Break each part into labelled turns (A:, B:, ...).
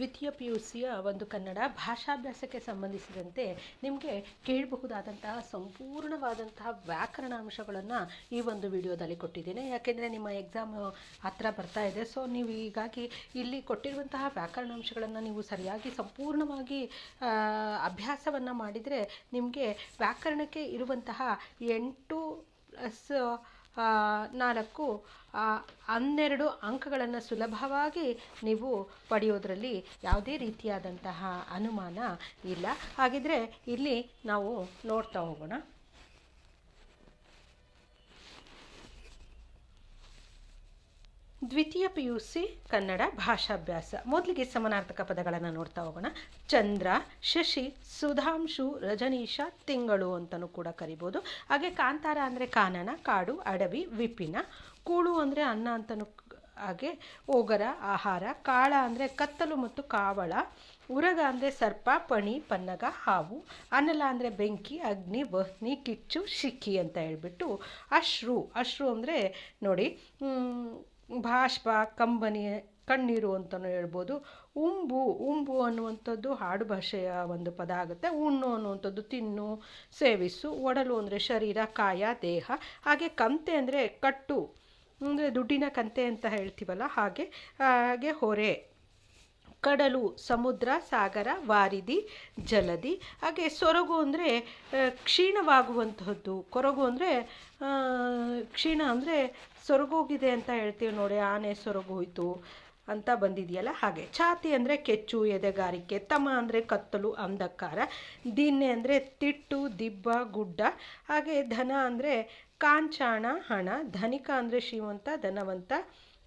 A: ದ್ವಿತೀಯ P you ಸಿಯ ಒಂದು ಕನ್ನಡ ಭಾಷಾಭ್ಯಾಸಕ್ಕೆ ಸಂಬಂಧಿಸಿದಂತೆ ನಿಮಗೆ ಕೇಳಬಹುದಾದಂತಹ ಸಂಪೂರ್ಣವಾದಂತಹ ವ್ಯಾಕರಣಾಂಶಗಳನ್ನು ಈ ಒಂದು ವಿಡಿಯೋದಲ್ಲಿ ಕೊಟ್ಟಿದ್ದೇನೆ. ಯಾಕೆಂದರೆ ನಿಮ್ಮ ಎಕ್ಸಾಮ್ ಹತ್ರ ಬರ್ತಾ ಇದೆ. ಸೊ ನೀವು ಹೀಗಾಗಿ ಇಲ್ಲಿ ಕೊಟ್ಟಿರುವಂತಹ ವ್ಯಾಕರಣಾಂಶಗಳನ್ನು ನೀವು ಸರಿಯಾಗಿ ಸಂಪೂರ್ಣವಾಗಿ ಅಭ್ಯಾಸವನ್ನು ಮಾಡಿದರೆ ನಿಮಗೆ ವ್ಯಾಕರಣಕ್ಕೆ ಇರುವಂತಹ ಎಂಟು ಪ್ಲಸ್ ನಾಲ್ಕು ಹನ್ನೆರಡು ಅಂಕಗಳನ್ನು ಸುಲಭವಾಗಿ ನೀವು ಪಡೆಯೋದ್ರಲ್ಲಿ ಯಾವುದೇ ರೀತಿಯಾದಂತಹ ಅನುಮಾನ ಇಲ್ಲ. ಹಾಗಿದ್ದರೆ ಇಲ್ಲಿ ನಾವು ನೋಡ್ತಾ ಹೋಗೋಣ. ದ್ವಿತೀಯ ಪಿ ಯು ಸಿ ಕನ್ನಡ ಭಾಷಾಭ್ಯಾಸ. ಮೊದಲಿಗೆ ಸಮಾನಾರ್ಥಕ ಪದಗಳನ್ನು ನೋಡ್ತಾ ಹೋಗೋಣ. ಚಂದ್ರ, ಶಶಿ, ಸುಧಾಂಶು, ರಜನೀಶ, ತಿಂಗಳು ಅಂತಲೂ ಕೂಡ ಕರಿಬೋದು. ಹಾಗೆ ಕಾಂತಾರ ಅಂದರೆ ಕಾನನ, ಕಾಡು, ಅಡವಿ, ವಿಪಿನ, ಕೂಳು ಅಂದರೆ ಅನ್ನ ಅಂತಲೂ ಹಾಗೆ ಓಗರ, ಆಹಾರ, ಕಾಳ ಅಂದರೆ ಕತ್ತಲು ಮತ್ತು ಕಾವಳ, ಉರಗ ಅಂದರೆ ಸರ್ಪ, ಪಣಿ, ಪನ್ನಗ, ಹಾವು ಅನಲ ಅಂದರೆ ಬೆಂಕಿ, ಅಗ್ನಿ, ವಹ್ನಿ, ಕಿಚ್ಚು ಶಿಕ್ಕಿ ಅಂತ ಹೇಳ್ಬಿಟ್ಟು ಅಶ್ರು. ಅಶ್ರು ಅಂದರೆ ನೋಡಿ ಬಾಷ್ಪ ಕಂಬನಿ, ಕಣ್ಣೀರು ಅಂತಲೂ ಹೇಳ್ಬೋದು. ಉಂಬು ಉಂಬು ಅನ್ನುವಂಥದ್ದು ಹಾಡು ಭಾಷೆಯ ಒಂದು ಪದ ಆಗುತ್ತೆ. ಉಣ್ಣು ಅನ್ನುವಂಥದ್ದು ತಿನ್ನು, ಸೇವಿಸು, ಒಡಲು ಅಂದರೆ ಶರೀರ, ಕಾಯ, ದೇಹ. ಹಾಗೆ ಕಂತೆ ಅಂದರೆ ಕಟ್ಟು, ಅಂದರೆ ದುಡ್ಡಿನ ಕಂತೆ ಅಂತ ಹೇಳ್ತೀವಲ್ಲ, ಹಾಗೆ ಹಾಗೆ ಹೊರೆ. ಕಡಲು, ಸಮುದ್ರ, ಸಾಗರ, ವಾರಿದಿ, ಜಲದಿ. ಹಾಗೆ ಸೊರಗು ಅಂದರೆ ಕ್ಷೀಣವಾಗುವಂತಹದ್ದು ಕೊರಗು ಅಂದರೆ ಕ್ಷೀಣ ಅಂದರೆ ಸೊರಗೋಗಿದೆ ಅಂತ ಹೇಳ್ತೀವಿ ನೋಡಿ, ಆನೆ ಸೊರಗೋಯ್ತು ಅಂತ ಬಂದಿದೆಯಲ್ಲ ಹಾಗೆ. ಛಾತಿ ಅಂದರೆ ಕೆಚ್ಚು, ಎದೆಗಾರಿಕೆ, ತಮ ಅಂದರೆ ಕತ್ತಲು, ಅಂಧಕಾರ ದಿನ್ನೆ ಅಂದರೆ ತಿಟ್ಟು, ದಿಬ್ಬ, ಗುಡ್ಡ, ಹಾಗೆ ಧನ ಅಂದರೆ ಕಾಂಚಾಣ, ಹಣ, ಧನಿಕ ಅಂದರೆ ಶ್ರೀಮಂತ, ಧನವಂತ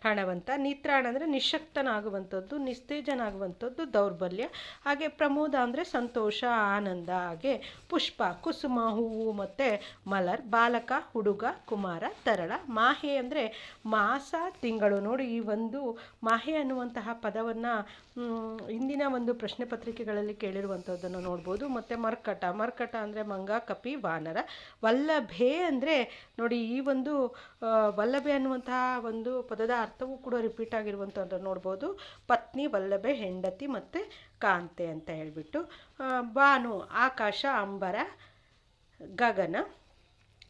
A: ಹಣವಂತ, ನಿತ್ರಾಣ ಅಂದರೆ ನಿಶಕ್ತನಾಗುವಂಥದ್ದು, ನಿಸ್ತೇಜನಾಗುವಂಥದ್ದು ದೌರ್ಬಲ್ಯ. ಹಾಗೆ ಪ್ರಮೋದ ಅಂದರೆ ಸಂತೋಷ, ಆನಂದ, ಹಾಗೆ ಪುಷ್ಪ, ಕುಸುಮ, ಹೂವು ಮತ್ತು ಮಲರ್, ಬಾಲಕ, ಹುಡುಗ, ಕುಮಾರ, ತರಳ, ಮಾಹೆ ಅಂದರೆ ಮಾಸ, ತಿಂಗಳು. ನೋಡಿ ಈ ಒಂದು ಮಾಹೆ ಅನ್ನುವಂತಹ ಪದವನ್ನು ಇಂದಿನ ಒಂದು ಪ್ರಶ್ನೆ ಪತ್ರಿಕೆಗಳಲ್ಲಿ ಕೇಳಿರುವಂಥದ್ದನ್ನು ನೋಡ್ಬೋದು. ಮತ್ತು ಮರ್ಕಟ ಮರ್ಕಟ ಅಂದರೆ ಮಂಗ, ಕಪಿ, ವಾನರ. ವಲ್ಲಭೆ ಅಂದರೆ ನೋಡಿ ಈ ಒಂದು ವಲ್ಲಭೆ ಅನ್ನುವಂತಹ ಒಂದು ಪದದ ಅರ್ಥವೂ ಕೂಡ ರಿಪೀಟ್ ಆಗಿರುವಂಥದ್ದು ನೋಡ್ಬೋದು. ಪತ್ನಿ ವಲ್ಲಭೆ, ಹೆಂಡತಿ ಮತ್ತು ಕಾಂತೆ ಅಂತ ಹೇಳಿಬಿಟ್ಟು ಬಾನು ಆಕಾಶ, ಅಂಬರ, ಗಗನ,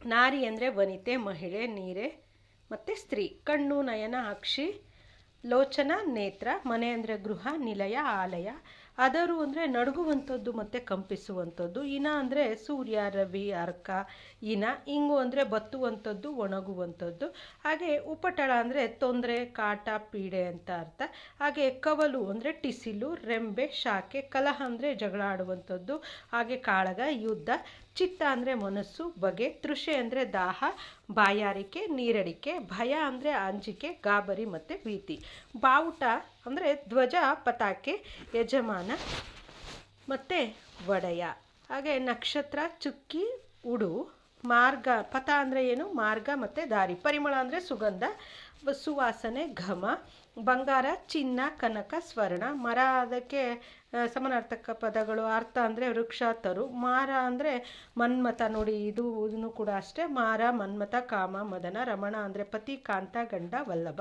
A: ನಾರಿ ಅಂದರೆ ವನಿತೆ, ಮಹಿಳೆ, ನೀರೆ ಮತ್ತು ಸ್ತ್ರೀ. ಕಣ್ಣು, ನಯನ, ಅಕ್ಷಿ, ಲೋಚನ, ನೇತ್ರ, ಮನೆ ಅಂದರೆ ಗೃಹ, ನಿಲಯ, ಆಲಯ ಅದರು ಅಂದರೆ ನಡುಗುವಂಥದ್ದು ಮತ್ತು ಕಂಪಿಸುವಂಥದ್ದು, ಇನ ಅಂದರೆ ಸೂರ್ಯ, ರವಿ, ಅರ್ಕ, ಇನ, ಇಂಗು ಅಂದರೆ ಬತ್ತುವಂಥದ್ದು, ಒಣಗುವಂಥದ್ದು. ಹಾಗೆ ಉಪಟಳ ಅಂದರೆ ತೊಂದರೆ, ಕಾಟ, ಪೀಡೆ ಅಂತ ಅರ್ಥ. ಹಾಗೆ ಕವಲು ಅಂದರೆ ಟಿಸಿಲು, ರೆಂಬೆ, ಶಾಖೆ, ಕಲಹ ಅಂದರೆ ಜಗಳ ಆಡುವಂಥದ್ದು. ಹಾಗೆ ಕಾಳಗ, ಯುದ್ಧ, ಚಿತ್ತ ಅಂದರೆ ಮನಸ್ಸು, ಬಗೆ, ತೃಷೆ ಅಂದರೆ ದಾಹ, ಬಾಯಾರಿಕೆ, ನೀರಡಿಕೆ, ಭಯ ಅಂದರೆ ಅಂಜಿಕೆ ಗಾಬರಿ ಮತ್ತು ಭೀತಿ. ಬಾವುಟ ಅಂದರೆ ಧ್ವಜ ಪತಾಕೆ, ಯಜಮಾನ, ಮತ್ತು ಒಡೆಯ. ಹಾಗೆ ನಕ್ಷತ್ರ, ಚುಕ್ಕಿ, ಉಡು, ಮಾರ್ಗ, ಪಥ ಅಂದರೆ ಏನು? ಮಾರ್ಗ ಮತ್ತು ದಾರಿ. ಪರಿಮಳ ಅಂದರೆ ಸುಗಂಧ, ಸುವಾಸನೆ, ಘಮ, ಬಂಗಾರ, ಚಿನ್ನ, ಕನಕ, ಸ್ವರ್ಣ. ಮರ ಅದಕ್ಕೆ ಸಮನಾರ್ಥಕ ಪದಗಳು. ಅರ್ಥ ಅಂದರೆ ವೃಕ್ಷ, ತರು. ಮಾರ ಅಂದರೆ ಮನ್ಮಥ. ನೋಡಿ, ಇದು ಇದನ್ನು ಕೂಡ ಅಷ್ಟೇ. ಮಾರ, ಮನ್ಮಥ, ಕಾಮ, ಮದನ, ರಮಣ ಅಂದರೆ ಪತಿ, ಕಾಂತ, ಗಂಡ, ವಲ್ಲಭ.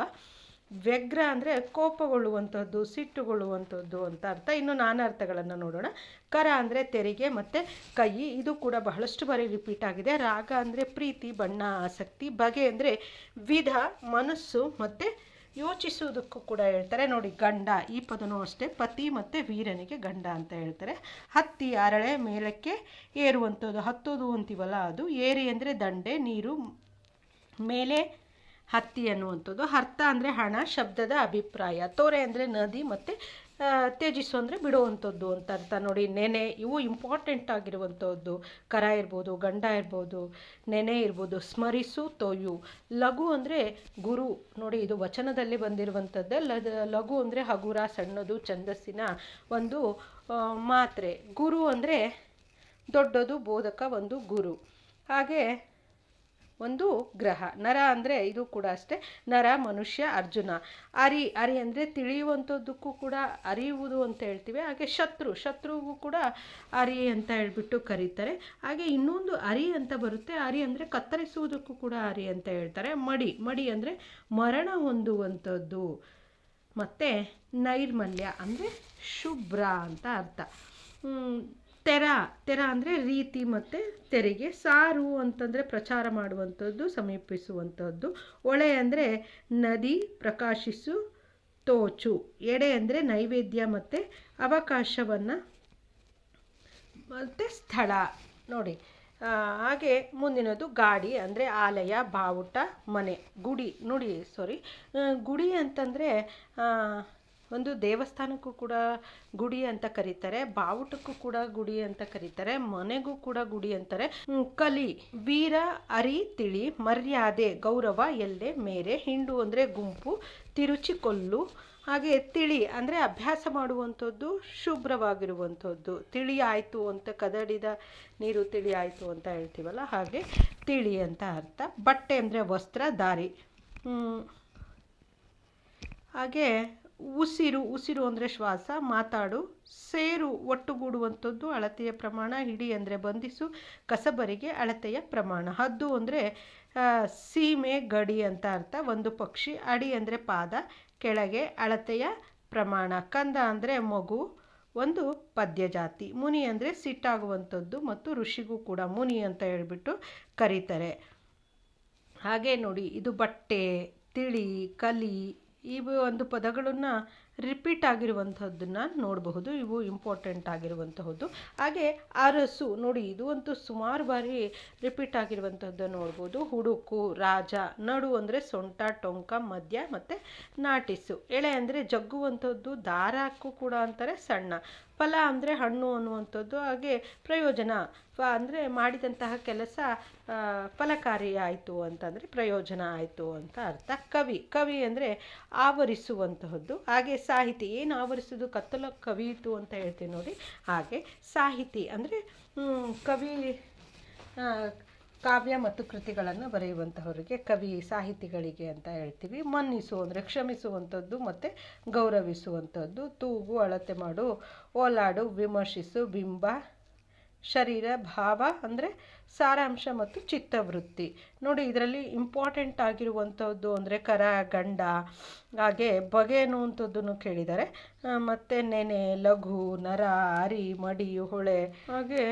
A: ವ್ಯಗ್ರ ಅಂದರೆ ಕೋಪಗೊಳ್ಳುವಂಥದ್ದು, ಸಿಟ್ಟುಗೊಳ್ಳುವಂಥದ್ದು ಅಂತ ಅರ್ಥ. ಇನ್ನು ನಾನಾ ಅರ್ಥಗಳನ್ನು ನೋಡೋಣ. ಕರ ಅಂದರೆ ತೆರಿಗೆ ಮತ್ತು ಕೈ. ಇದು ಕೂಡ ಬಹಳಷ್ಟು ಬಾರಿ ರಿಪೀಟ್ ಆಗಿದೆ. ರಾಗ ಅಂದರೆ ಪ್ರೀತಿ, ಬಣ್ಣ, ಆಸಕ್ತಿ. ಬಗೆ ಅಂದರೆ ವಿಧ, ಮನಸ್ಸು ಮತ್ತು ಯೋಚಿಸುವುದಕ್ಕೂ ಕೂಡ ಹೇಳ್ತಾರೆ. ನೋಡಿ, ಗಂಡ. ಈ ಪದನೂ ಅಷ್ಟೇ. ಪತಿ ಮತ್ತು ವೀರನಿಗೆ ಗಂಡ ಅಂತ ಹೇಳ್ತಾರೆ. ಹತ್ತಿ, ಅರಳೆ, ಮೇಲಕ್ಕೆ ಏರುವಂಥದ್ದು. ಹತ್ತೋದು ಅಂತೀವಲ್ಲ ಅದು. ಏರಿ ಅಂದರೆ ದಂಡೆ, ನೀರು, ಮೇಲೆ ಹತ್ತಿ ಅನ್ನುವಂಥದ್ದು ಅರ್ಥ ಅಂದರೆ ಹಣ, ಶಬ್ದದ ಅಭಿಪ್ರಾಯ. ತೋರೆ ಅಂದರೆ ನದಿ ಮತ್ತು ತ್ಯಜಿಸು ಅಂದರೆ ಬಿಡುವಂಥದ್ದು ಅಂತ ಅರ್ಥ. ನೋಡಿ, ನೆನೆ ಇವು ಇಂಪಾರ್ಟೆಂಟ್ ಆಗಿರುವಂಥದ್ದು. ಕರ ಇರ್ಬೋದು, ಗಂಡ ಇರ್ಬೋದು, ನೆನೆ ಇರ್ಬೋದು, ಸ್ಮರಿಸು ತೊಯ್ಯು ಲಘು ಅಂದರೆ ಗುರು. ನೋಡಿ, ಇದು ವಚನದಲ್ಲಿ ಬಂದಿರುವಂಥದ್ದೇ. ಲಘು ಅಂದರೆ ಹಗುರ, ಸಣ್ಣದು, ಛಂದಸ್ಸಿನ ಒಂದು ಮಾತ್ರೆ. ಗುರು ಅಂದರೆ ದೊಡ್ಡದು, ಬೋಧಕ, ಒಂದು ಗುರು. ಹಾಗೆ ಒಂದು ಗ್ರಹ. ನರ ಅಂದರೆ ಇದು ಕೂಡ ಅಷ್ಟೇ. ನರ, ಮನುಷ್ಯ, ಅರ್ಜುನ. ಅರಿ ಅರಿ ಅಂದರೆ ತಿಳಿಯುವಂಥದ್ದಕ್ಕೂ ಕೂಡ ಅರಿಯುವುದು ಅಂತ ಹೇಳ್ತೀವಿ. ಹಾಗೆ ಶತ್ರು, ಶತ್ರುಗೂ ಕೂಡ ಅರಿ ಅಂತ ಹೇಳ್ಬಿಟ್ಟು ಕರೀತಾರೆ. ಹಾಗೆ ಇನ್ನೊಂದು ಅರಿ ಅಂತ ಬರುತ್ತೆ. ಅರಿ ಅಂದರೆ ಕತ್ತರಿಸುವುದಕ್ಕೂ ಕೂಡ ಅರಿ ಅಂತ ಹೇಳ್ತಾರೆ. ಮಡಿ ಮಡಿ ಅಂದರೆ ಮರಣ ಹೊಂದುವಂಥದ್ದು. ಮತ್ತು ನೈರ್ಮಲ್ಯ ಅಂದರೆ ಶುಭ್ರ ಅಂತ ಅರ್ಥ. ತೆರ ತೆರ ಅಂದರೆ ರೀತಿ ಮತ್ತು ತೆರಿಗೆ. ಸಾರು ಅಂತಂದರೆ ಪ್ರಚಾರ ಮಾಡುವಂಥದ್ದು, ಸಮೀಪಿಸುವಂಥದ್ದು. ಒಳೆ ಅಂದರೆ ನದಿ ಪ್ರಕಾಶಿಸು, ತೋಚು. ಎಡೆ ಅಂದರೆ ನೈವೇದ್ಯ ಮತ್ತು ಅವಕಾಶವನ್ನು ಮತ್ತು ಸ್ಥಳ. ನೋಡಿ ಹಾಗೆ ಮುಂದಿನದು ಗಾಡಿ ಅಂದರೆ ಆಲಯ, ಬಾವುಟ, ಮನೆ. ಗುಡಿ, ನುಡಿ ಸಾರಿ ಗುಡಿ ಅಂತಂದರೆ ಒಂದು ದೇವಸ್ಥಾನಕ್ಕೂ ಕೂಡ ಗುಡಿ ಅಂತ ಕರೀತಾರೆ, ಬಾವುಟಕ್ಕೂ ಕೂಡ ಗುಡಿ ಅಂತ ಕರೀತಾರೆ, ಮನೆಗೂ ಕೂಡ ಗುಡಿ ಅಂತಾರೆ. ಕಲಿ, ವೀರ, ಅರಿ, ತಿಳಿ, ಮರ್ಯಾದೆ, ಗೌರವ, ಎಲ್ಲೆ, ಮೇರೆ, ಹಿಂಡು ಅಂದರೆ ಗುಂಪು ತಿರುಚಿ ಕೊಲ್ಲು ಹಾಗೆ ತಿಳಿ ಅಂದರೆ ಅಭ್ಯಾಸ ಮಾಡುವಂಥದ್ದು, ಶುಭ್ರವಾಗಿರುವಂಥದ್ದು. ತಿಳಿ ಆಯಿತು ಅಂತ ಕದಡಿದ ನೀರು ತಿಳಿ ಆಯಿತು ಅಂತ ಹೇಳ್ತೀವಲ್ಲ, ಹಾಗೆ ತಿಳಿ ಅಂತ ಅರ್ಥ. ಬಟ್ಟೆ ಅಂದರೆ ವಸ್ತ್ರ, ದಾರಿ. ಹಾಗೆ ಉಸಿರು ಉಸಿರು ಅಂದರೆ ಶ್ವಾಸ, ಮಾತಾಡು, ಸೇರು, ಒಟ್ಟುಗೂಡುವಂಥದ್ದು ಅಳತೆಯ ಪ್ರಮಾಣ, ಹಿಡಿ ಅಂದರೆ ಬಂಧಿಸು, ಕಸಬರಿಗೆ ಅಳತೆಯ ಪ್ರಮಾಣ. ಹದ್ದು ಅಂದರೆ ಸೀಮೆ, ಗಡಿ ಅಂತ ಅರ್ಥ. ಒಂದು ಪಕ್ಷಿ, ಅಡಿ ಅಂದರೆ ಪಾದ, ಕೆಳಗೆ ಅಳತೆಯ ಪ್ರಮಾಣ. ಕಂದ ಅಂದರೆ ಮಗು, ಒಂದು ಪದ್ಯ ಜಾತಿ ಮುನಿ ಅಂದರೆ ಸಿಟ್ಟಾಗುವಂಥದ್ದು ಮತ್ತು ಋಷಿಗೂ ಕೂಡ ಮುನಿ ಅಂತ ಹೇಳ್ಬಿಟ್ಟು ಕರೀತಾರೆ. ಹಾಗೆ ನೋಡಿ, ಇದು ಬಟ್ಟೆ, ತಿಳಿ, ಕಲಿ ಇವು ಒಂದು ಪದಗಳನ್ನು ರಿಪೀಟ್ ಆಗಿರುವಂಥದ್ದನ್ನು ನೋಡಬಹುದು. ಇವು ಇಂಪಾರ್ಟೆಂಟ್ ಆಗಿರುವಂತಹದ್ದು. ಹಾಗೆ ಅರಸು, ನೋಡಿ ಇದು ಅಂತೂ ಸುಮಾರು ಬಾರಿ ರಿಪೀಟ್ ಆಗಿರುವಂಥದ್ದನ್ನು ನೋಡ್ಬೋದು. ಹುಡುಕು, ರಾಜ, ನಡು ಅಂದರೆ ಸೊಂಟ, ಟೊಂಕ ಮಧ್ಯ ಮತ್ತು ನಾಟಿಸು. ಎಳೆ ಅಂದರೆ ಜಗ್ಗುವಂಥದ್ದು ದಾರಕ್ಕೂ ಕೂಡ ಅಂತಾರೆ, ಸಣ್ಣ. ಫಲ ಅಂದರೆ ಹಣ್ಣು ಅನ್ನುವಂಥದ್ದು ಹಾಗೆ ಪ್ರಯೋಜನ. ಫ ಅಂದರೆ ಮಾಡಿದಂತಹ ಕೆಲಸ ಫಲಕಾರಿ ಆಯಿತು ಅಂತಂದರೆ ಪ್ರಯೋಜನ ಆಯಿತು ಅಂತ ಅರ್ಥ. ಕವಿ ಕವಿ ಅಂದರೆ ಆವರಿಸುವಂತಹದ್ದು. ಹಾಗೆ ಸಾಹಿತಿ, ಏನು ಆವರಿಸೋದು? ಕತ್ತಲ ಕವಿಯಿತು ಅಂತ ಹೇಳ್ತೀವಿ ನೋಡಿ. ಹಾಗೆ ಸಾಹಿತಿ ಅಂದರೆ ಕವಿ ಕಾವ್ಯ ಮತ್ತು ಕೃತಿಗಳನ್ನು ಬರೆಯುವಂತಹವರಿಗೆ ಕವಿ ಸಾಹಿತಿಗಳಿಗೆ ಅಂತ ಹೇಳ್ತೀವಿ. ಮನ್ನಿಸು ಅಂದರೆ ಕ್ಷಮಿಸುವಂಥದ್ದು ಮತ್ತು ಗೌರವಿಸುವಂಥದ್ದು ತೂಗು, ಅಳತೆ ಮಾಡು, ಓಲಾಡು, ವಿಮರ್ಶಿಸು, ಬಿಂಬ, ಶರೀರ, ಭಾವ ಅಂದರೆ ಸಾರಾಂಶ ಮತ್ತು ಚಿತ್ತವೃತ್ತಿ. ನೋಡಿ, ಇದರಲ್ಲಿ ಇಂಪಾರ್ಟೆಂಟ್ ಆಗಿರುವಂಥದ್ದು ಅಂದರೆ ಕರ, ಗಂಡ, ಹಾಗೆ ಬಗೆ ಅನ್ನುವಂಥದ್ದನ್ನು ಕೇಳಿದ್ದಾರೆ ಮತ್ತು ನೆನೆ, ಲಘು, ನರ, ಅರಿ, ಮಡಿ, ಹೊಳೆ, ಹಾಗೆ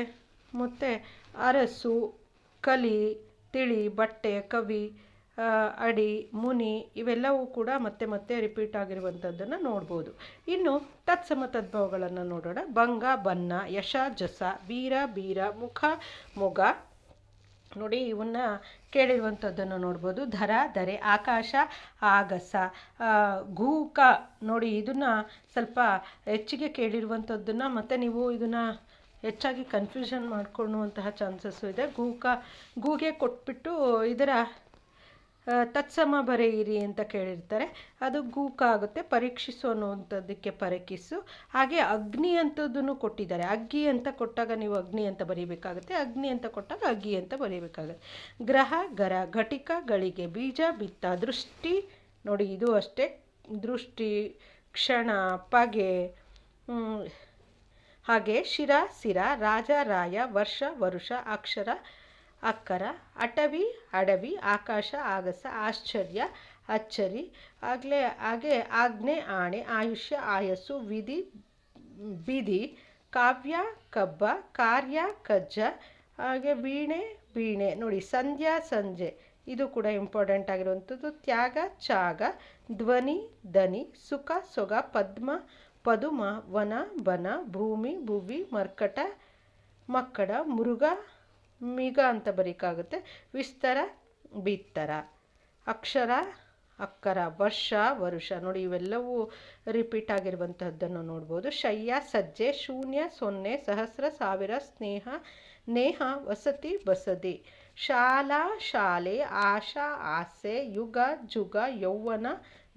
A: ಮತ್ತು ಅರಸು ಕಲಿ, ತಿಳಿ, ಬಟ್ಟೆ, ಕವಿ ಅಡಿ, ಮುನಿ ಇವೆಲ್ಲವೂ ಕೂಡ ಮತ್ತೆ ಮತ್ತೆ ರಿಪೀಟ್ ಆಗಿರುವಂಥದ್ದನ್ನು ನೋಡ್ಬೋದು. ಇನ್ನು ತತ್ಸಮ ತದ್ಭವಗಳನ್ನು ನೋಡೋಣ. ಭಂಗ, ಬನ್ನ, ಯಶ, ಜಸ, ವೀರ, ಬೀರ, ಮುಖ, ಮೊಗ. ನೋಡಿ ಇವನ್ನ ಕೇಳಿರುವಂಥದ್ದನ್ನು ನೋಡ್ಬೋದು. ಧರ ಧರೆ ಆಕಾಶ, ಆಗಸ ಗೂಕ. ನೋಡಿ ಇದನ್ನು ಸ್ವಲ್ಪ ಹೆಚ್ಚಿಗೆ ಕೇಳಿರುವಂಥದ್ದನ್ನು ಮತ್ತು ನೀವು ಇದನ್ನು ಹೆಚ್ಚಾಗಿ ಕನ್ಫ್ಯೂಷನ್ ಮಾಡ್ಕೊಳ್ಳುವಂತಹ ಚಾನ್ಸಸ್ಸು ಇದೆ. ಗೂಕ, ಗೂಗೆ ಕೊಟ್ಬಿಟ್ಟು ಇದರ ತತ್ಸಮ ಬರೆಯಿರಿ ಅಂತ ಕೇಳಿರ್ತಾರೆ. ಅದು ಗೂಕ ಆಗುತ್ತೆ. ಪರೀಕ್ಷಿಸು ಅನ್ನುವಂಥದ್ದಕ್ಕೆ ಪರೀಕ್ಷಿಸು. ಹಾಗೆ ಅಗ್ನಿ ಅಂಥದ್ದನ್ನು ಕೊಟ್ಟಿದ್ದಾರೆ. ಅಗ್ಗಿ ಅಂತ ಕೊಟ್ಟಾಗ ನೀವು ಅಗ್ನಿ ಅಂತ ಬರೀಬೇಕಾಗುತ್ತೆ. ಅಗ್ನಿ ಅಂತ ಕೊಟ್ಟಾಗ ಅಗ್ಗಿ ಅಂತ ಬರೀಬೇಕಾಗುತ್ತೆ. ಗ್ರಹ, ಗರ, ಘಟಿಕ, ಗಳಿಗೆ, ಬೀಜ, ಬಿತ್ತ, ದೃಷ್ಟಿ, ನೋಡಿ ಇದು ಅಷ್ಟೇ. ದೃಷ್ಟಿ, ಕ್ಷಣ, ಪಗೆ ಹಾಗೆ ಶಿರ ಸಿರ, ರಾಜ ರಾಯ, ವರ್ಷ ವರುಷ, ಅಕ್ಷರ, ಅಕ್ಕರ, ಅಟವಿ, ಅಡವಿ, ಆಕಾಶ, ಆಗಸ, ಆಶ್ಚರ್ಯ, ಅಚ್ಚರಿ, ಆಗಲೇ, ಹಾಗೆ ಆಜ್ಞೆ ಆಣೆ, ಆಯುಷ್ಯ, ಆಯಸ್ಸು, ವಿಧಿ ಬಿದಿ ಕಾವ್ಯ, ಕಬ್ಬ, ಕಾರ್ಯ, ಕಜ್ಜ, ಹಾಗೆ ವೀಣೆ ವೀಣೆ, ನೋಡಿ ಸಂಧ್ಯಾ, ಸಂಜೆ, ಇದು ಕೂಡ ಇಂಪಾರ್ಟೆಂಟ್ ಆಗಿರುವಂಥದ್ದು. ತ್ಯಾಗ, ಚಾಗ, ಧ್ವನಿ ದನಿ ಸುಖ, ಸೊಗ, ಪದ್ಮ ಪದುಮ, ವನ, ಬನ, ಭೂಮಿ, ಭುವಿ, ಮರ್ಕಟ, ಮಕ್ಕಡ ಮುರುಘ ಮಿಗ ಅಂತ ಬರೀಕಾಗುತ್ತೆ. ವಿಸ್ತರ, ಬಿತ್ತರ. ಅಕ್ಷರ, ಅಕ್ಕರ, ವರ್ಷ, ವರುಷ. ನೋಡಿ, ಇವೆಲ್ಲವೂ ರಿಪೀಟ್ ಆಗಿರುವಂತಹದ್ದನ್ನು ನೋಡ್ಬೋದು. ಶಯ್ಯ, ಸಜ್ಜೆ, ಶೂನ್ಯ, ಸೊನ್ನೆ, ಸಹಸ್ರ, ಸಾವಿರ, ಸ್ನೇಹ, ನೇಹ, ವಸತಿ, ಬಸದಿ. ಶಾಲಾ, ಶಾಲೆ, ಆಶಾ, ಆಸೆ, ಯುಗ, ಜುಗ, ಯೌವನ,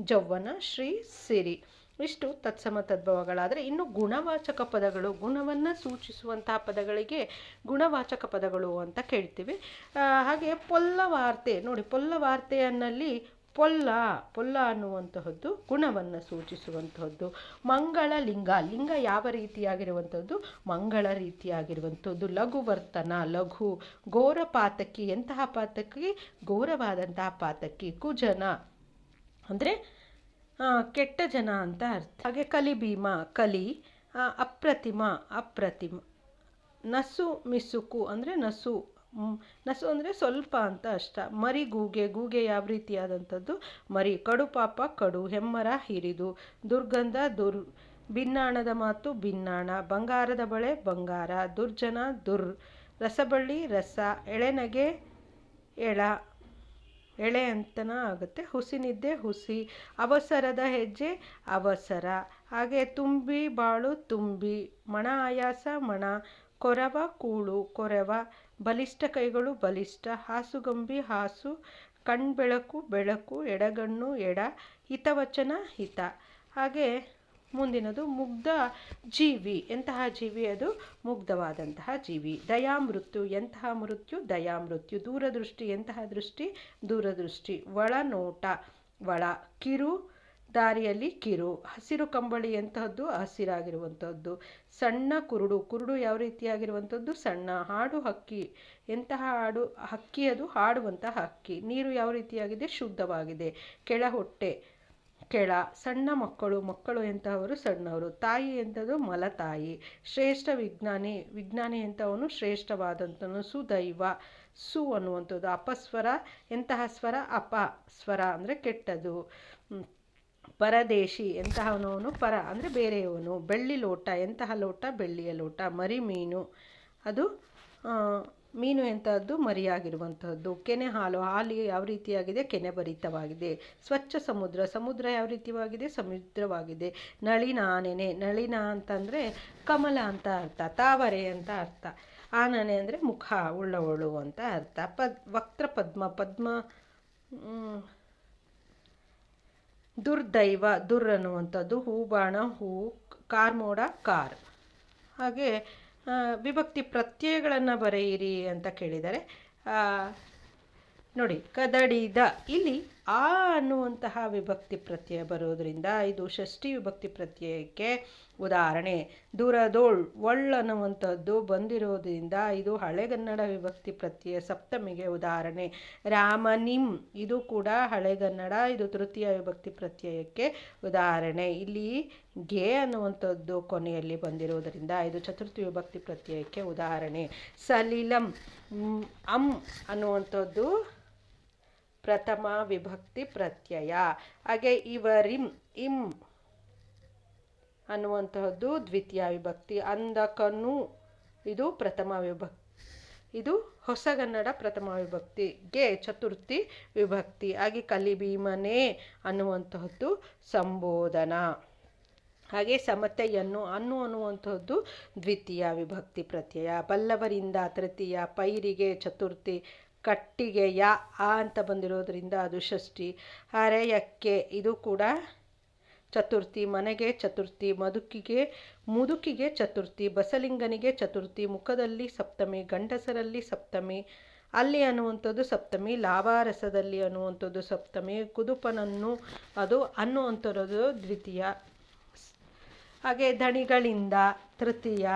A: ಜೌವನ, ಶ್ರೀ, ಸಿರಿ. ಇಷ್ಟು ತತ್ಸಮ ತದ್ಭವಗಳಾದರೆ ಇನ್ನು ಗುಣವಾಚಕ ಪದಗಳು, ಗುಣವನ್ನು ಸೂಚಿಸುವಂತಹ ಪದಗಳಿಗೆ ಗುಣವಾಚಕ ಪದಗಳು ಅಂತ ಕೇಳ್ತೀವಿ. ಹಾಗೆ ಪೊಲ್ಲವಾರ್ತೆ, ನೋಡಿ ಪೊಲ್ಲವಾರ್ತೆಯನ್ನಲ್ಲಿ ಪೊಲ್ಲ ಪೊಲ್ಲ ಅನ್ನುವಂತಹದ್ದು, ಗುಣವನ್ನು ಸೂಚಿಸುವಂತಹದ್ದು, ಮಂಗಳ ಲಿಂಗ ಲಿಂಗ ಯಾವ ರೀತಿಯಾಗಿರುವಂಥದ್ದು ಮಂಗಳ ರೀತಿಯಾಗಿರುವಂಥದ್ದು ಲಘು ವರ್ತನ ಲಘು ಘೋರ ಪಾತಕಿ ಎಂತಹ ಪಾತಕಿ, ಘೋರವಾದಂತಹ ಪಾತಕಿ, ಕುಜನ, ಅಂದರೆ ಕೆಟ್ಟ ಜನ ಅಂತ ಅರ್ಥ. ಹಾಗೆ ಕಲಿಭೀಮ ಕಲಿ ಅಪ್ರತಿಮ ಅಪ್ರತಿಮ. ನಸು, ಮಿಸುಕು ಅಂದರೆ ನಸು. ನಸು ಅಂದರೆ ಸ್ವಲ್ಪ ಅಂತ ಅಷ್ಟ. ಮರಿ, ಗೂಗೆ ಗೂಗೆ ಯಾವ ರೀತಿಯಾದಂಥದ್ದು? ಮರಿ, ಕಡು ಪಾಪ, ಕಡು ಹೆಮ್ಮರ ಹಿರಿದು. ದುರ್ಗಂಧ, ದುರ್ ಭಿನ್ನಾಣದ ಮಾತು ಭಿನ್ನಾಣ ಬಂಗಾರದ ಬಳೆ, ಬಂಗಾರ. ದುರ್ಜನ, ದುರ್, ರಸಬಳ್ಳಿ, ರಸ. ಎಳೆನಗೆ ಎಳ. ಎಳೆ ಅಂತನ ಆಗುತ್ತೆ. ಹುಸಿನಿದ್ದೆ ಹುಸಿ, ಅವಸರದ ಹೆಜ್ಜೆ ಅವಸರ. ಹಾಗೆ ತುಂಬಿ ಬಾಳು ತುಂಬಿ, ಮಣ ಆಯಾಸ ಮಣ, ಕೊರವ ಕೂಳು ಕೊರವ, ಬಲಿಷ್ಠ ಕೈಗಳು ಬಲಿಷ್ಠ, ಹಾಸುಗಂಬಿ ಹಾಸು, ಕಣ್ಬೆಳಕು ಬೆಳಕು, ಎಡಗಣ್ಣು ಎಡ, ಹಿತವಚನ ಹಿತ. ಹಾಗೆ ಮುಂದಿನದು ಮುಗ್ಧ ಜೀವಿ. ಎಂತಹ ಜೀವಿ ಅದು? ಮುಗ್ಧವಾದಂತಹ ಜೀವಿ. ದಯಾಮೃತ್ಯು ಎಂತಹ ಮೃತ್ಯು? ದಯಾಮೃತ್ಯು. ದೂರದೃಷ್ಟಿ ಎಂತಹ ದೃಷ್ಟಿ? ದೂರದೃಷ್ಟಿ. ಒಳನೋಟ ಒಳ ಕಿರು. ದಾರಿಯಲ್ಲಿ ಕಿರು. ಹಸಿರು ಕಂಬಳಿ ಎಂತಹದ್ದು? ಹಸಿರಾಗಿರುವಂಥದ್ದು ಸಣ್ಣ ಕುರುಡು. ಕುರುಡು ಯಾವ ರೀತಿಯಾಗಿರುವಂಥದ್ದು ಸಣ್ಣ ಹಾಡು ಹಕ್ಕಿ. ಎಂತಹ ಹಾಡು? ಹಕ್ಕಿ ಅದು? ಹಾಡುವಂತಹ ಹಕ್ಕಿ. ನೀರು ಯಾವ ರೀತಿಯಾಗಿದೆ? ಶುದ್ಧವಾಗಿದೆ. ಕೆಳ ಹೊಟ್ಟೆ ಕೆಳ, ಸಣ್ಣ ಮಕ್ಕಳು ಮಕ್ಕಳು ಎಂತಹವರು ಸಣ್ಣವರು, ತಾಯಿ ಎಂಥದ್ದು ಮಲತಾಯಿ, ಶ್ರೇಷ್ಠ ವಿಜ್ಞಾನಿ ವಿಜ್ಞಾನಿ ಎಂಥವನು ಶ್ರೇಷ್ಠವಾದಂಥವನು, ಸುದೈವ, ಸು ಅನ್ನುವಂಥದ್ದು, ಅಪಸ್ವರ, ಎಂತಹ ಸ್ವರ? ಅಪ ಸ್ವರ ಅಂದರೆ ಕೆಟ್ಟದು. ಪರದೇಶಿ ಎಂತಹವನವನು ಪರ ಅಂದರೆ ಬೇರೆಯವನು, ಬೆಳ್ಳಿ ಲೋಟ, ಎಂತಹ ಲೋಟ? ಬೆಳ್ಳಿಯ ಲೋಟ ಮರಿ ಮೀನು ಅದು ಮೀನು ಎಂಥದ್ದು ಮರಿಯಾಗಿರುವಂತಹದ್ದು. ಕೆನೆ ಹಾಲು ಹಾಲು ಯಾವ ರೀತಿಯಾಗಿದೆ? ಕೆನೆ ಭರಿತವಾಗಿದೆ. ಸ್ವಚ್ಛ ಸಮುದ್ರ ಸಮುದ್ರ ಯಾವ ರೀತಿಯಾಗಿದೆ? ಸಮುದ್ರವಾಗಿದೆ. ನಳಿನ ಆನೆನೆ. ನಳಿನ ಅಂತಂದರೆ ಕಮಲ ಅಂತ ಅರ್ಥ, ತಾವರೆ ಅಂತ ಅರ್ಥ. ಆನನೆ ಅಂದರೆ ಮುಖ ಉಳ್ಳವಳು ಅಂತ ಅರ್ಥ. ಪದ್, ವಕ್ತ್ರ ಪದ್ಮ ಪದ್ಮ ದುರ್ದೈವ, ದುರ್ ಅನ್ನುವಂಥದ್ದು ಹೂ ಬಾಣ ಹೂ ಕಾರ್ಮೋಡ ಕಾರ್. ಹಾಗೆ ವಿಭಕ್ತಿ ಪ್ರತ್ಯಯಗಳನ್ನು ಬರೆಯಿರಿ ಅಂತ ಕೇಳಿದ್ದಾರೆ. ನೋಡಿ ಕದಡಿದ. ಇಲ್ಲಿ ಆ ಅನ್ನುವಂತಹ ವಿಭಕ್ತಿ ಪ್ರತ್ಯಯ ಬರೋದರಿಂದ ಇದು ಷಷ್ಠಿ ವಿಭಕ್ತಿ ಪ್ರತ್ಯಯಕ್ಕೆ ಉದಾಹರಣೆ. ದೂರದೋಳ್ ಒಳ್ ಅನ್ನುವಂಥದ್ದು ಬಂದಿರೋದ್ರಿಂದ ಇದು ಹಳೆಗನ್ನಡ ವಿಭಕ್ತಿ ಪ್ರತ್ಯಯ ಸಪ್ತಮಿಗೆ ಉದಾಹರಣೆ. ರಾಮನಿಂ ಇದು ಕೂಡ ಹಳೆಗನ್ನಡ ಇದು ತೃತೀಯ ವಿಭಕ್ತಿ ಪ್ರತ್ಯಯಕ್ಕೆ ಉದಾಹರಣೆ. ಇಲ್ಲಿ ಗೆ ಅನ್ನುವಂಥದ್ದು ಕೊನೆಯಲ್ಲಿ ಬಂದಿರೋದರಿಂದ ಇದು ಚತುರ್ಥಿ ವಿಭಕ್ತಿ ಪ್ರತ್ಯಯಕ್ಕೆ ಉದಾಹರಣೆ. ಸಲಿಲಂ ಅಂ ಅನ್ನುವಂಥದ್ದು ಪ್ರಥಮ ವಿಭಕ್ತಿ ಪ್ರತ್ಯಯ. ಹಾಗೆ ಇವರಿಂ, ಇಂ ಅನ್ನುವಂತಹದ್ದು ದ್ವಿತೀಯ ವಿಭಕ್ತಿ. ಅಂದಕನು ಇದು ಪ್ರಥಮ ವಿಭಕ್ತಿ ಇದು ಹೊಸಗನ್ನಡ ಪ್ರಥಮ ವಿಭಕ್ತಿಗೆ ಚತುರ್ಥಿ ವಿಭಕ್ತಿ. ಹಾಗೆ ಕಲಿಭೀಮನೆ ಅನ್ನುವಂತಹದ್ದು ಸಂಬೋಧನ. ಹಾಗೆ ಸಮತೆಯನ್ನು ಅನ್ನು ಅನ್ನುವಂಥದ್ದು ದ್ವಿತೀಯ ವಿಭಕ್ತಿ ಪ್ರತ್ಯಯ. ಬಲ್ಲವರಿಂದ ತೃತೀಯ ಪೈರಿಗೆ ಚತುರ್ಥಿ ಕಟ್ಟಿಗೆ ಯ ಆ ಅಂತ ಬಂದಿರೋದ್ರಿಂದ ಅದು ಷಷ್ಠಿ. ಹರೆಯಕ್ಕೆ ಇದು ಕೂಡ ಚತುರ್ಥಿ, ಮನೆಗೆ ಚತುರ್ಥಿ, ಮದುಕಿಗೆ, ಮುದುಕಿಗೆ ಚತುರ್ಥಿ, ಬಸಲಿಂಗನಿಗೆ ಚತುರ್ಥಿ, ಮುಖದಲ್ಲಿ ಸಪ್ತಮಿ, ಗಂಡಸರಲ್ಲಿ ಸಪ್ತಮಿ, ಅಲ್ಲಿ ಅನ್ನುವಂಥದ್ದು ಸಪ್ತಮಿ ಲಾವಾರಸದಲ್ಲಿ ಅನ್ನುವಂಥದ್ದು ಸಪ್ತಮಿ, ಕುದುಪನನ್ನು ಅದು ಅನ್ನುವಂಥದ್ದು ದ್ವಿತೀಯ. ಹಾಗೆ ದಣಿಗಳಿಂದ ತೃತೀಯ.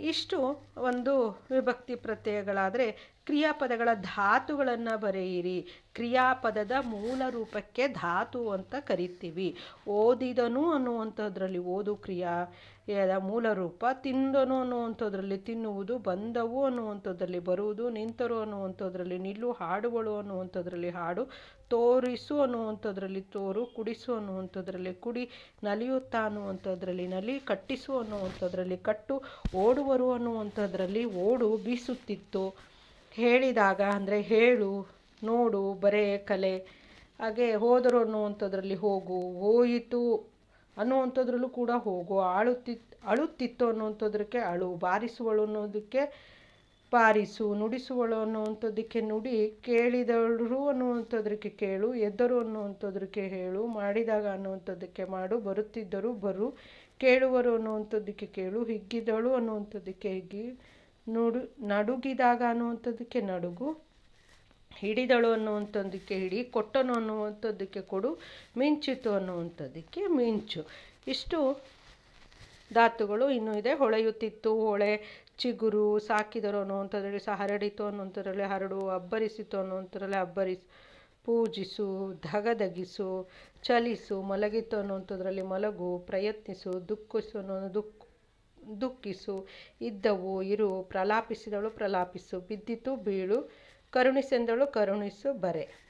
A: ಇಷ್ಟು ಒಂದು ವಿಭಕ್ತಿ ಪ್ರತ್ಯಯಗಳಾದರೆ ಕ್ರಿಯಾಪದಗಳ ಧಾತುಗಳನ್ನು ಬರೆಯಿರಿ. ಕ್ರಿಯಾಪದದ ಮೂಲ ರೂಪಕ್ಕೆ ಧಾತು ಅಂತ ಕರಿತೀವಿ. ಓದಿದನು ಅನ್ನುವಂಥದ್ರಲ್ಲಿ ಓದು ಕ್ರಿಯಾದ ಮೂಲ ರೂಪ ತಿಂದನು ಅನ್ನುವಂಥದ್ರಲ್ಲಿ ತಿನ್ನುವುದು, ಬಂದವು ಅನ್ನುವಂಥದ್ರಲ್ಲಿ ಬರುವುದು, ನಿಂತರು ಅನ್ನುವಂಥದ್ರಲ್ಲಿ ನಿಲ್ಲು, ಹಾಡುಗಳು ಅನ್ನುವಂಥದ್ರಲ್ಲಿ ಹಾಡು, ತೋರಿಸು ಅನ್ನುವಂಥದ್ರಲ್ಲಿ ತೋರು, ಕುಡಿಸು ಅನ್ನುವಂಥದ್ರಲ್ಲಿ ಕುಡಿ, ನಲಿಯುತ್ತಾ ಅನ್ನುವಂಥದ್ರಲ್ಲಿ ನಲಿ, ಕಟ್ಟಿಸು ಅನ್ನುವಂಥದ್ರಲ್ಲಿ ಕಟ್ಟು, ಓಡುವರು ಅನ್ನುವಂಥದ್ರಲ್ಲಿ ಓಡು, ಬೀಸುತ್ತಿತ್ತು. ಹೇಳಿದಾಗ ಅಂದರೆ ಹೇಳು, ನೋಡು, ಬರೇ, ಕಲೆ, ಹಾಗೆ ಹೋದರು ಅನ್ನುವಂಥದ್ರಲ್ಲಿ ಹೋಗು, ಹೋಯಿತು ಅನ್ನುವಂಥದ್ರಲ್ಲೂ ಕೂಡ ಹೋಗು ಆಳುತ್ತಿತ್ತು ಅಳುತ್ತಿತ್ತು ಅನ್ನುವಂಥದ್ರಕ್ಕೆ ಅಳು, ಬಾರಿಸುವಳು ಅನ್ನೋದಕ್ಕೆ ಬಾರಿಸು, ನುಡಿಸುವಳು ಅನ್ನುವಂಥದ್ದಕ್ಕೆ ನುಡಿ ಕೇಳಿದಳು ಅನ್ನುವಂಥದ್ರಕ್ಕೆ ಕೇಳು, ಎದ್ದರು ಅನ್ನುವಂಥದ್ರಕ್ಕೆ ಹೇಳು, ಮಾಡಿದಾಗ ಅನ್ನುವಂಥದ್ದಕ್ಕೆ ಮಾಡು, ಬರುತ್ತಿದ್ದರು ಬರು, ಕೇಳುವರು ಅನ್ನುವಂಥದ್ದಕ್ಕೆ ಕೇಳು, ಹಿಗ್ಗಿದಳು ಅನ್ನುವಂಥದ್ದಕ್ಕೆ ಹಿಗ್ಗಿ ನುಡು, ನಡುಗಿದಾಗ ಅನ್ನುವಂಥದ್ದಕ್ಕೆ ನಡುಗು, ಹಿಡಿದಳು ಅನ್ನುವಂಥದ್ದಕ್ಕೆ ಹಿಡಿ, ಕೊಟ್ಟನು ಅನ್ನುವಂಥದ್ದಕ್ಕೆ ಕೊಡು, ಮಿಂಚಿತು ಅನ್ನುವಂಥದ್ದಕ್ಕೆ ಮಿಂಚು. ಇಷ್ಟು ಧಾತುಗಳು ಇನ್ನೂ ಇದೆ. ಹೊಳೆಯುತ್ತಿತ್ತು, ಹೊಳೆ ಚಿಗುರು ಸಾಕಿದರು ಅನ್ನುವಂಥದ್ರಲ್ಲಿ ಸಹ ಹರಡಿತು ಅನ್ನುವಂಥದ್ರಲ್ಲಿ ಹರಡು, ಅಬ್ಬರಿಸಿತು ಅನ್ನುವಂಥದ್ರಲ್ಲಿ ಅಬ್ಬರಿಸು ಪೂಜಿಸು, ಧಗಧಗಿಸು, ಚಲಿಸು, ಮಲಗಿತು ಅನ್ನುವಂಥದ್ರಲ್ಲಿ ಮಲಗು, ಪ್ರಯತ್ನಿಸು, ದುಃಖಿಸು ಅನ್ನೋ ದುಃಖ ದುಃಖಿಸು, ಇದ್ದವು ಇರು, ಪ್ರಲಾಪಿಸಿದಳು ಪ್ರಲಾಪಿಸು, ಬಿದ್ದಿತು ಬೀಳು, ಕರುಣಿಸೆಂದಳು ಕರುಣಿಸು ಬರೆ.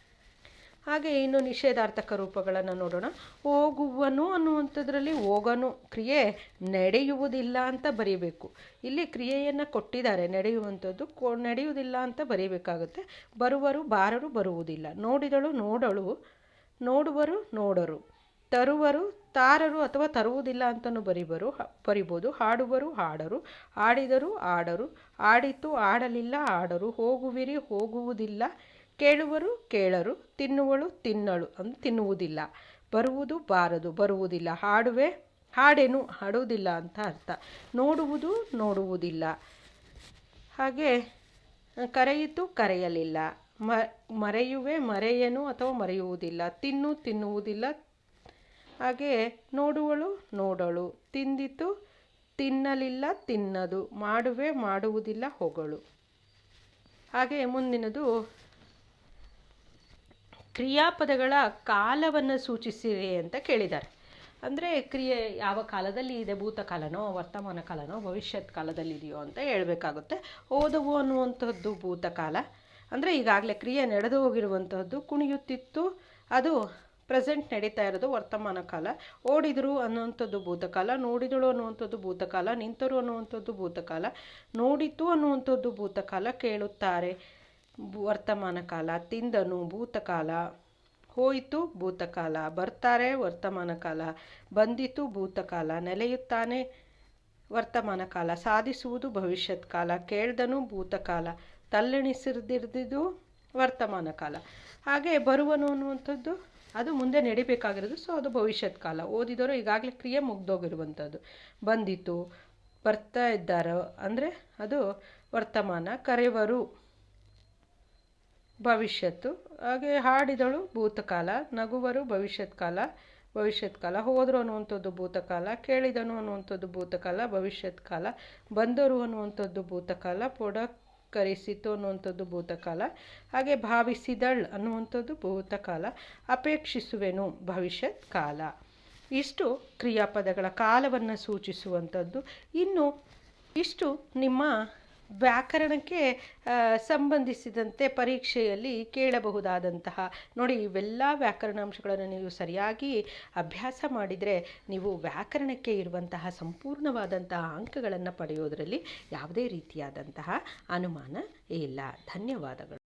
A: ಹಾಗೆ ಇನ್ನು ನಿಷೇಧಾರ್ಥಕ ರೂಪಗಳನ್ನು ನೋಡೋಣ. ಹೋಗುವನು ಅನ್ನುವಂಥದ್ರಲ್ಲಿ ಹೋಗನು, ಕ್ರಿಯೆ ನಡೆಯುವುದಿಲ್ಲ ಅಂತ ಬರೀಬೇಕು. ಇಲ್ಲಿ ಕ್ರಿಯೆಯನ್ನು ಕೊಟ್ಟಿದ್ದಾರೆ, ನಡೆಯುವಂಥದ್ದು ಕೊ, ನಡೆಯುವುದಿಲ್ಲ ಅಂತ ಬರೀಬೇಕಾಗುತ್ತೆ. ಬರುವರು, ಬಾರರು ಬರುವುದಿಲ್ಲ. ನೋಡಿದಳು, ನೋಡಳು, ನೋಡುವರು, ನೋಡರು. ತರುವರು, ತಾರರು ಅಥವಾ ತರುವುದಿಲ್ಲ ಅಂತಲೂ ಬರಿಬರು ಬರಿಬೋದು. ಹಾಡುವರು, ಹಾಡರು. ಆಡಿದರು ಆಡರು ಆಡಿತು ಆಡಲಿಲ್ಲ ಆಡರು ಹೋಗುವಿರಿ, ಹೋಗುವುದಿಲ್ಲ. ಕೇಳುವರು, ಕೇಳರು. ತಿನ್ನುವಳು, ತಿನ್ನಳು ಅಂತ ತಿನ್ನುವುದಿಲ್ಲ. ಬರುವುದು, ಬಾರದು. ಬರುವುದಿಲ್ಲ. ಹಾಡುವೆ, ಹಾಡೇನು, ಹಾಡುವುದಿಲ್ಲ ಅಂತ ಅರ್ಥ. ನೋಡುವುದು, ನೋಡುವುದಿಲ್ಲ. ಹಾಗೆ, ಕರೆಯಿತು, ಕರೆಯಲಿಲ್ಲ. ಮ, ಮರೆಯುವೆ, ಮರೆಯನು ಅಥವಾ ಮರೆಯುವುದಿಲ್ಲ. ತಿನ್ನು, ತಿನ್ನುವುದಿಲ್ಲ. ಹಾಗೆ ನೋಡುವಳು ನೋಡಳು. ತಿಂದಿತು, ತಿನ್ನಲಿಲ್ಲ, ತಿನ್ನದು. ಮಾಡುವೆ ಮಾಡುವುದಿಲ್ಲ, ಹೊಗಳು. ಹಾಗೆ ಮುಂದಿನದು, ಕ್ರಿಯಾಪದಗಳ ಕಾಲವನ್ನು ಸೂಚಿಸಿರಿ ಅಂತ ಕೇಳಿದ್ದಾರೆ. ಅಂದರೆ ಕ್ರಿಯೆ ಯಾವ ಕಾಲದಲ್ಲಿ ಇದೆ, ಭೂತಕಾಲನೋ, ವರ್ತಮಾನ ಕಾಲನೋ, ಭವಿಷ್ಯತ್ ಕಾಲದಲ್ಲಿದೆಯೋ ಅಂತ ಹೇಳಬೇಕಾಗುತ್ತೆ. ಓದವು ಅನ್ನುವಂಥದ್ದು ಭೂತಕಾಲ. ಅಂದರೆ ಈಗಾಗಲೇ ಕ್ರಿಯೆ ನಡೆದು ಹೋಗಿರುವಂತಹದ್ದು ಕುಣಿಯುತ್ತಿತ್ತು. ಅದು ಪ್ರೆಸೆಂಟ್ ನಡೀತಾ ಇರೋದು ವರ್ತಮಾನ ಕಾಲ. ಓಡಿದರು ಅನ್ನುವಂಥದ್ದು ಭೂತಕಾಲ, ನೋಡಿದಳು ಅನ್ನುವಂಥದ್ದು ಭೂತಕಾಲ, ನಿಂತರು ಅನ್ನುವಂಥದ್ದು ಭೂತಕಾಲ, ನೋಡಿತು ಅನ್ನುವಂಥದ್ದು ಭೂತಕಾಲ ಕೇಳುತ್ತಾರೆ. ವರ್ತಮಾನ ಕಾಲ, ತಿಂದನು ಭೂತಕಾಲ, ಹೋಯಿತು ಭೂತಕಾಲ, ಬರ್ತಾರೆ ವರ್ತಮಾನ ಕಾಲ, ಬಂದಿತು ಭೂತಕಾಲ, ನೆಲೆಯುತ್ತಾನೆ ವರ್ತಮಾನ ಕಾಲ, ಸಾಧಿಸುವುದು ಭವಿಷ್ಯತ್ ಕಾಲ, ಕೇಳ್ದನು ಭೂತಕಾಲ ತಲ್ಲಣಿಸಿರ್ದಿರ್ದಿದ್ದು ವರ್ತಮಾನ ಕಾಲ. ಹಾಗೆ ಬರುವನು ಅನ್ನುವಂಥದ್ದು ಅದು ಮುಂದೆ ನಡಿಬೇಕಾಗಿರೋದು. ಸೊ ಅದು ಭವಿಷ್ಯತ್ ಕಾಲ. ಓದಿದವರು ಈಗಾಗಲೇ ಕ್ರಿಯೆ ಮುಗ್ದೋಗಿರುವಂಥದ್ದು. ಬಂದಿತು ಬರ್ತಾ ಇದ್ದಾರೋ, ಅಂದರೆ ಅದು ವರ್ತಮಾನ, ಕರೆವರು ಭವಿಷ್ಯತ್ತು. ಹಾಗೆ ಹಾಡಿದಳು ಭೂತಕಾಲ, ನಗುವರು ಭವಿಷ್ಯತ್ ಕಾಲ ಭವಿಷ್ಯತ್ ಕಾಲ. ಹೋದರು ಅನ್ನುವಂಥದ್ದು ಭೂತಕಾಲ, ಕೇಳಿದನು ಅನ್ನುವಂಥದ್ದು ಭೂತಕಾಲ ಭವಿಷ್ಯತ್ ಕಾಲ. ಬಂದರು ಅನ್ನುವಂಥದ್ದು ಭೂತಕಾಲ ಪುಡಕರಿಸಿತು ಅನ್ನುವಂಥದ್ದು ಭೂತಕಾಲ. ಹಾಗೆ ಭಾವಿಸಿದಳ್ ಅನ್ನುವಂಥದ್ದು ಭೂತಕಾಲ. ಅಪೇಕ್ಷಿಸುವೆನು ಭವಿಷ್ಯತ್ ಕಾಲ. ಇಷ್ಟು ಕ್ರಿಯಾಪದಗಳ ಕಾಲವನ್ನು ಸೂಚಿಸುವಂಥದ್ದು. ಇನ್ನು ಇಷ್ಟು ನಿಮ್ಮ ವ್ಯಾಕರಣಕ್ಕೆ ಸಂಬಂಧಿಸಿದಂತೆ ಪರೀಕ್ಷೆಯಲ್ಲಿ ಕೇಳಬಹುದಾದಂತಹ, ನೋಡಿ ಇವೆಲ್ಲ ವ್ಯಾಕರಣಾಂಶಗಳನ್ನು ನೀವು ಸರಿಯಾಗಿ ಅಭ್ಯಾಸ ಮಾಡಿದರೆ ನೀವು ವ್ಯಾಕರಣಕ್ಕೆ ಇರುವಂತಹ ಸಂಪೂರ್ಣವಾದಂತಹ ಅಂಕಗಳನ್ನು ಪಡೆಯೋದರಲ್ಲಿ ಯಾವುದೇ ರೀತಿಯಾದಂತಹ ಅನುಮಾನ ಇಲ್ಲ. ಧನ್ಯವಾದಗಳು.